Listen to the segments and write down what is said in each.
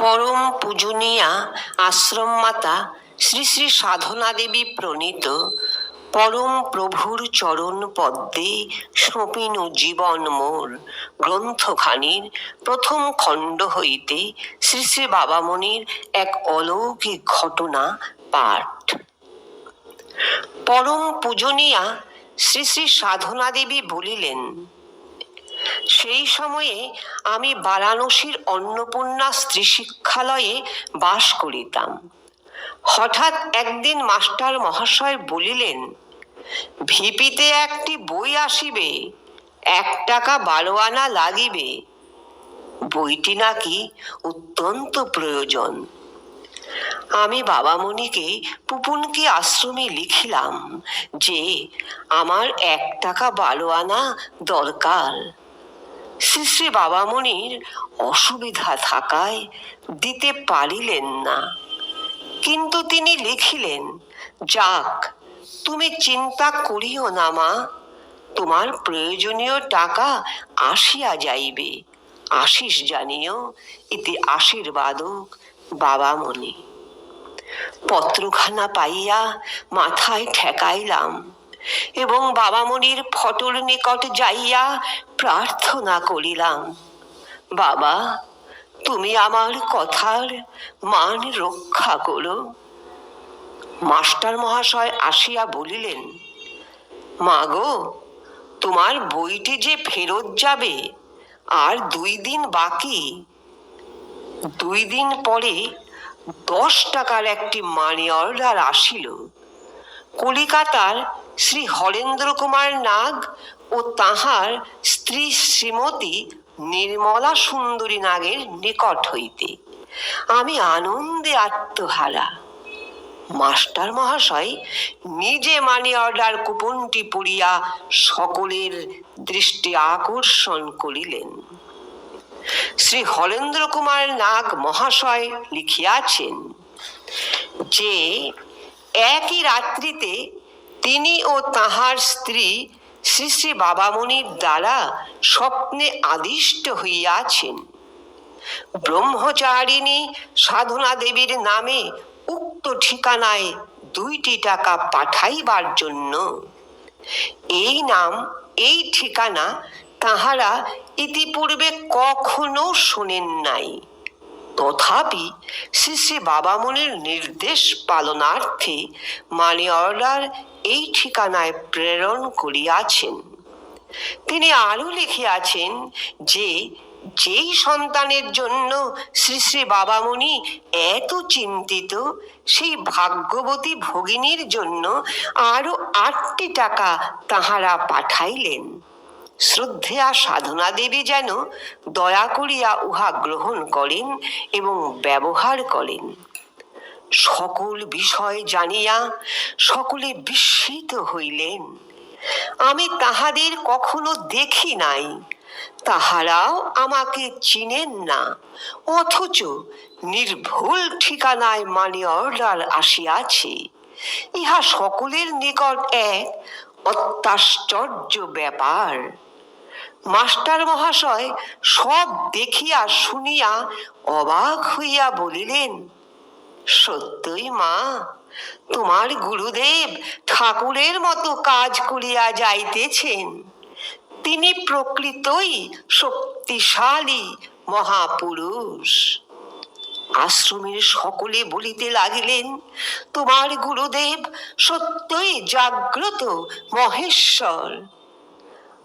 পরম পূজনীয়া আশ্রম মাতা শ্রী শ্রী সাধনা দেবী প্রণীত পরম প্রভুর চরণ পদ্মে সপিনু জীবন মোর গ্রন্থখানির প্রথম খণ্ড হইতে শ্রী শ্রী বাবামণির এক অলৌকিক ঘটনা পাঠ। পরম পূজনীয়া শ্রী শ্রী সাধনা দেবী বলিলেন সেই সময়ে আমি বারাণসীর অন্নপূর্ণা স্ত্রী শিক্ষালয়ে বাস করিতাম। হঠাৎ একদিন মাস্টার মহাশয় বলিলেন, ভিপিতে একটি বই আসিবে, এক টাকা বারো আনা লাগিবে। বইটি নাকি অত্যন্ত প্রয়োজন আমি বাবা বাবামণিকে পুপুনকে আশ্রমে লিখিলাম যে, আমার এক টাকা বারো আনা দরকার। শ্রী শ্রী বাবামণির অসুবিধা থাকায় দিতে পারিলেন না। কিন্তু তিনি লিখিলেন, যাক, তুমি চিন্তা করিও না মা, তোমার প্রয়োজনীয় টাকা আসিয়া যাইবে। আশিস জানিও, ইতি আশীর্বাদক বাবামণি। পত্রখানা পাইয়া মাথায় ঠেকাইলাম। এবং বাবামণির ফটোর নিকট যাইয়া প্রার্থনা করিলাম। বাবা, তুমি আমার কথার মান রক্ষা করো। মাস্টার মহাশয় আসিয়া বলিলেন, মাগো, তোমার বইটি যে ফেরত যাবে, আর দুই দিন বাকি। দুই দিন পরে দশ টাকার একটি মানি অর্ডার আসিল। কলিকাতার শ্রী হরেন্দ্র কুমার নাগ ও তাহার স্ত্রী শ্রীমতী নির্মলা সুন্দরী নাগের নিকট হইতে। আমি আনন্দে আত্মহারা। মাস্টার মহাশয় নিজে মানি অর্ডার কুপনটি পড়িয়া সকলের দৃষ্টি আকর্ষণ করিলেন। শ্রী হরেন্দ্র কুমার নাগ মহাশয় লিখিয়াছেন যে একই রাত্রিতে তিনি ও তাহার স্ত্রী শ্রী শ্রী বাবামণির দ্বারা স্বপ্নে আদিষ্ট হইয়াছেন। ব্রহ্মচারিণী সাধনা দেবীর নামে উক্ত ঠিকানায় দুইটি টাকা পাঠাইবার জন্য। এই নাম, এই ঠিকানা তাহারা ইতিপূর্বে কখনো শোনেন নাই। তথাপি শ্রী শ্রী বাবামণির নির্দেশ পালনার্থে মানি অর্ডার এই ঠিকানায় প্রেরণ করিয়াছেন। তিনি আরও লিখিয়াছেন যে, যেই সন্তানের জন্য শ্রী শ্রী বাবামণি এত চিন্তিত, সেই ভাগ্যবতী ভগিনীর জন্য আরও আটটি টাকা তাহারা পাঠাইলেন। শ্রদ্ধেয়া সাধনা দেবী যেন দয়া করিয়া উহা গ্রহণ করেন এবং ব্যবহার করেন। সকল বিষয় জানিয়া সকলে বিস্মিত হইলেন। আমি তাহাদের কখনো দেখি নাই। তাহারাও আমাকে চিনেন না। অথচ নির্ভুল ঠিকানায় মানি অর্ডার আসিয়াছে। ইহা সকলের নিকট এক অত্যাশ্চর্য ব্যাপার। মাস্টার মহাশয় সব দেখিয়া শুনিয়া অবাক হইয়া বলিলেন, সত্যই মা, তোমার গুরুদেব ঠাকুরের মতো কাজ করিয়া যাইতেছেন। তিনি প্রকৃতই শক্তিশালী মহাপুরুষ। আশ্রমের সকলে বলিতে লাগিলেন, তোমার গুরুদেব সত্যই জাগ্রত মহেশ্বর।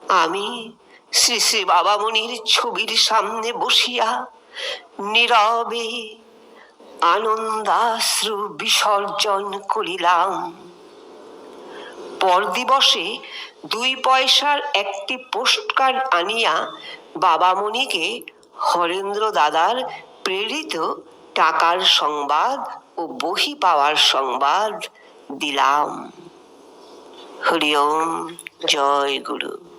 আমি শ্রী শ্রী বাবা বাবামণির ছবির সামনে বসিয়া নীরবে আনন্দাশ্রু বিসর্জন করিলাম। পরদিবসে দুই পয়সার একটি পোস্টকার্ড আনিয়া বাবা বাবামণিকে হরেন্দ্র দাদার প্রেরিত টাকার সংবাদ ও বহি পাওয়ার সংবাদ দিলাম। হরিওম, জয় গুরু।